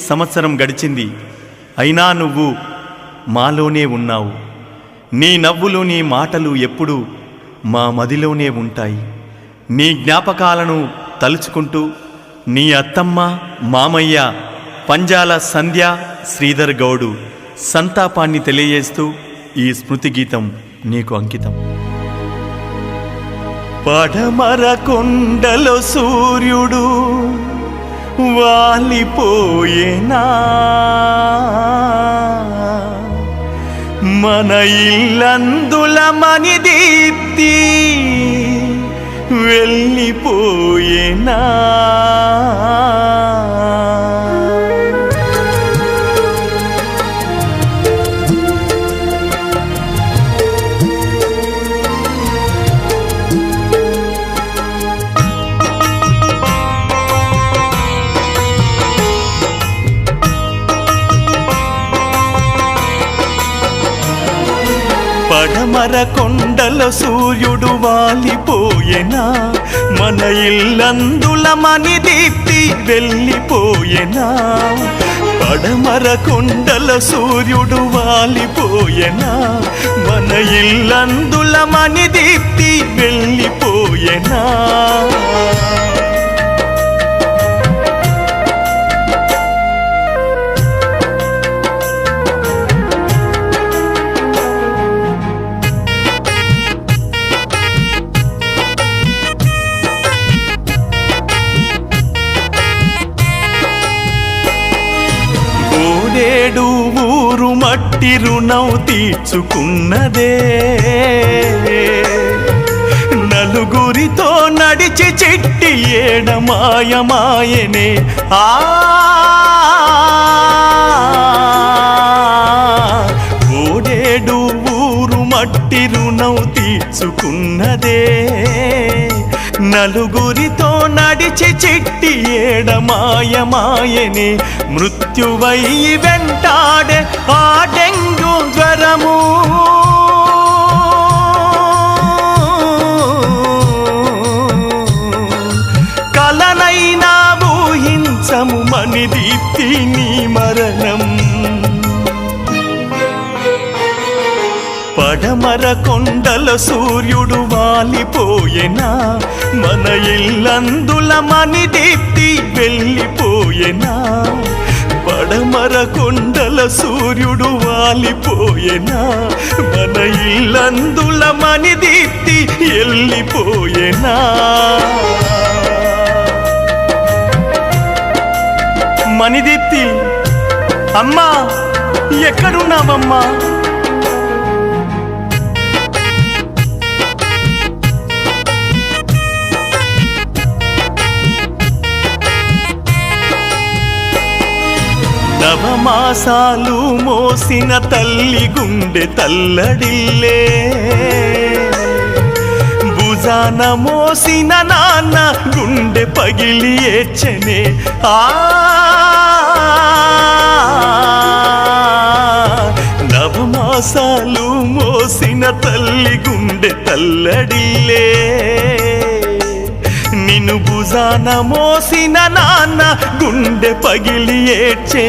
సంవత్సరం గడిచింది. అయినా నువ్వు మాలోనే ఉన్నావు. నీ నవ్వులు నీ మాటలు ఎప్పుడూ మా మదిలోనే ఉంటాయి. నీ జ్ఞాపకాలను తలుచుకుంటూ నీ అత్తమ్మ మామయ్య పంజాల సంధ్య శ్రీధర్ గౌడు సంతాపాన్ని తెలియజేస్తూ ఈ స్మృతి గీతం నీకు అంకితం. పడమర కొండలో సూర్యుడు వాలిపోయేనా? మన ఇల్లందుల మని దీప్తి వెళ్ళిపోయేనా? పడమర కొండల సూర్యుడు వాలిపోయేనా? మన ఇల్లందుల మని దీప్తి వెళ్ళిపోయేనా? పడమర కొండల సూర్యుడు వాలిపోయేనా? మన ఇల్లందుల మని దీప్తి వెళ్ళిపోయేనా? ఓడేడు ఊరు మట్టి రుణం తీర్చుకున్నదే. నలుగురితో నడిచి చిట్టి ఏడ మాయమాయనే ఆ! ఓడేడు ఊరు మట్టి రుణం తీర్చుకున్నదే. నలుగురితో నడిచి చిట్టి ఏడ మాయమాయనే మృత్యువై వెంటాడే ఆ డెంగు జ్వరము. కలనైనా ఊహించము మని దీప్తి నీ మరణం. పడమర కొండల సూర్యుడు వాలిపోయేనా? మన ఇల్లందుల మని దీప్తి వెళ్ళిపోయేనా? పడమర కొండల సూర్యుడు వాలిపోయేనా? మన ఇల్లందుల మని దీప్తి వెళ్ళిపోయేనా? మణిదీప్తి అమ్మా ఎక్కడున్నావమ్మా? నవమాసాలు మోసిన తల్లి గుండె తల్లడిల్లే. భుజాన మోసిన నాన్న గుండె పగిలి ఏచ్చనే ఆ! నవమాసాలు మోసిన తల్లి గుండె తల్లడిల్లే. నిన్ను భుజాన మోసిన నాన్న గుండె పగిలి ఏడ్చే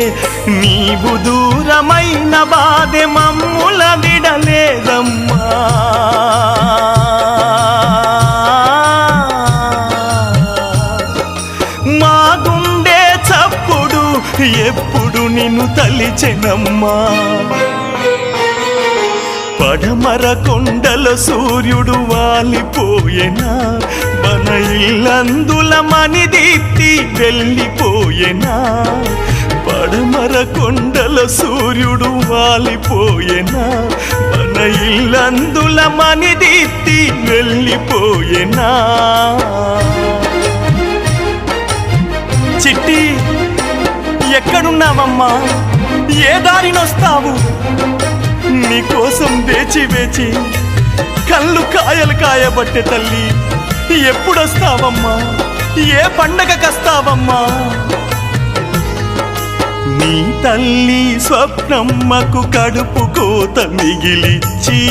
నీవు దూరమైన బాధె మమ్ముల విడలేదమ్మా. మా గుండె చప్పుడు ఎప్పుడు నిన్ను తలిచెనమ్మా. పడమర కొండల సూర్యుడు వాలిపోయేనా? మన ఇల్లందుల మని దీప్తి వెళ్ళిపోయేనా? పడమర కొండల సూర్యుడు వాలిపోయేనా? మన ఇల్లందుల మని దీప్తి వెళ్ళిపోయేనా? చిట్టి ఎక్కడున్నావమ్మా? ఏ దారినొస్తావు? నీకోసం వేచి వేచి కళ్ళు కాయలు కాయబట్టే తల్లి ఎప్పుడొస్తావమ్మా? ఏ పండగకస్తావమ్మా నీ తల్లి స్వప్నమ్మకు కడుపు కోత మిగిలిచ్చి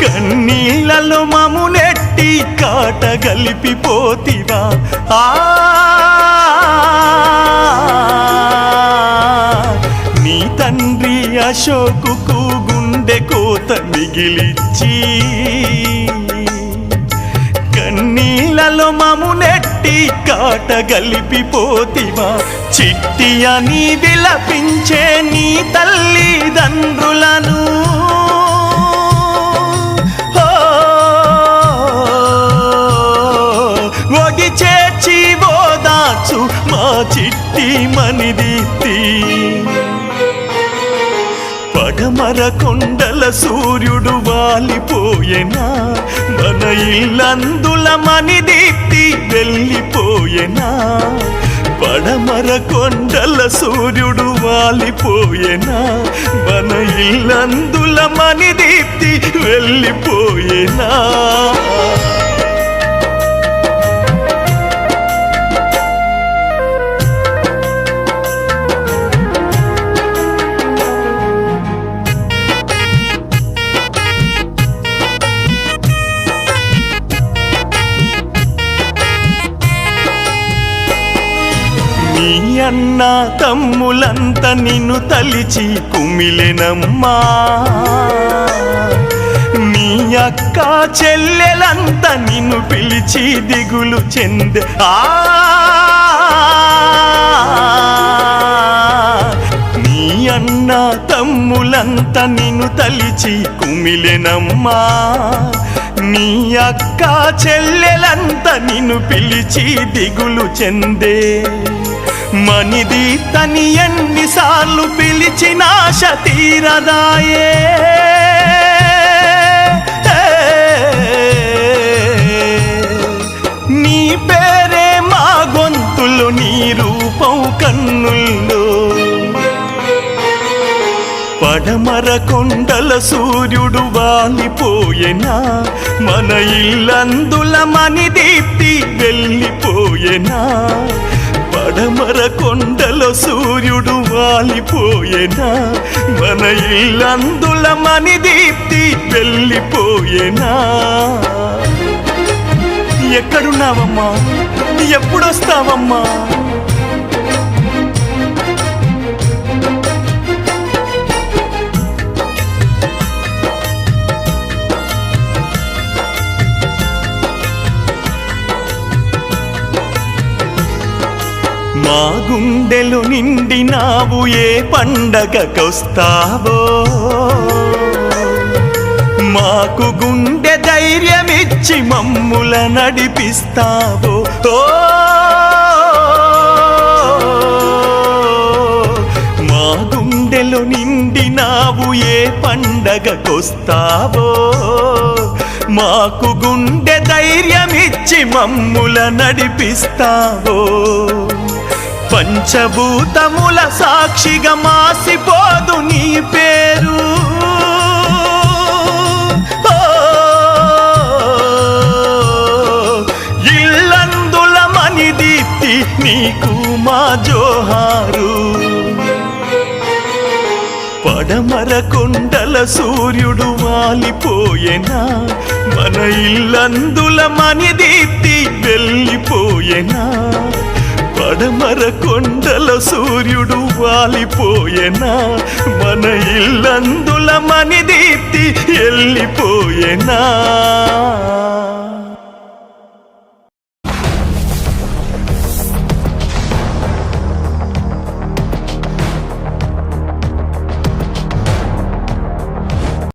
కన్నీళ్ళలో మమునెట్టి కాట గలిపిపోతివా? ఆ అశోకుకు గుండె కోత మిగిలిచ్చి కన్నీళ్ళలో మము నెట్టి కాట గలిపిపోతివా చిట్టి అని విలపించే నీ తల్లిదండ్రులను. ఓ, ఒడి చేర్చి ఓదాచు మా చిట్టి మనిది. పడమర కొండల సూర్యుడు వాలిపోయేనా? మన ఇల్లందుల మని దీప్తి వెళ్ళిపోయేనా? పడమర కొండల సూర్యుడు వాలిపోయేనా? మన ఇల్లందుల మని దీప్తి వెళ్ళిపోయేనా? నీ అన్న తమ్ములంత నిన్ను తలిచి కుమిలెనమ్మా. నీ అక్క చెల్లెలంత నిన్ను పిలిచి దిగులు చెందె. ఆ! నీ అన్న తమ్ములంత నిన్ను తలిచి కుమిలెనమ్మా. నీ అక్క చెల్లెలంత నిన్ను పిలిచి దిగులు చెందే. మనిది తని ఎన్నిసార్లు పిలిచిన శతీరదాయే. నీ పేరే మా గొంతులు నీ రూపం కన్నుల్లో. పడమర కొండల సూర్యుడు వాలిపోయేనా మన ఇల్లందుల మని దీప్తి వెళ్ళిపోయేనా పడమర కొండలో సూర్యుడు వాలిపోయెనా? మన ఇల్లందుల మని దీప్తి వెళ్ళిపోయేనా? ఎక్కడున్నావమ్మా? ఎప్పుడొస్తావమ్మా? మా గుండెలు నిండి నావు ఏ పండగకొస్తావో మాకు గుండె ధైర్యమిచ్చి మమ్ముల నడిపిస్తావో? ఓ! మా గుండెలు నిండి నావు ఏ పండగకొస్తావో మాకు గుండె ధైర్యమిచ్చి మమ్ముల నడిపిస్తావో? పంచభూతముల సాక్షిగా మాసిపోదు నీ పేరు. ఓ, ఇల్లందుల మని దీప్తి నీకు మా జోహారు. పడమర కొండల సూర్యుడు వాలిపోయేనా? మన ఇల్లందుల మని దీప్తి వెళ్ళిపోయెనా? పడమర కొండల సూర్యుడు వాలిపోయేనా? మన ఇల్లందుల మని దీప్తి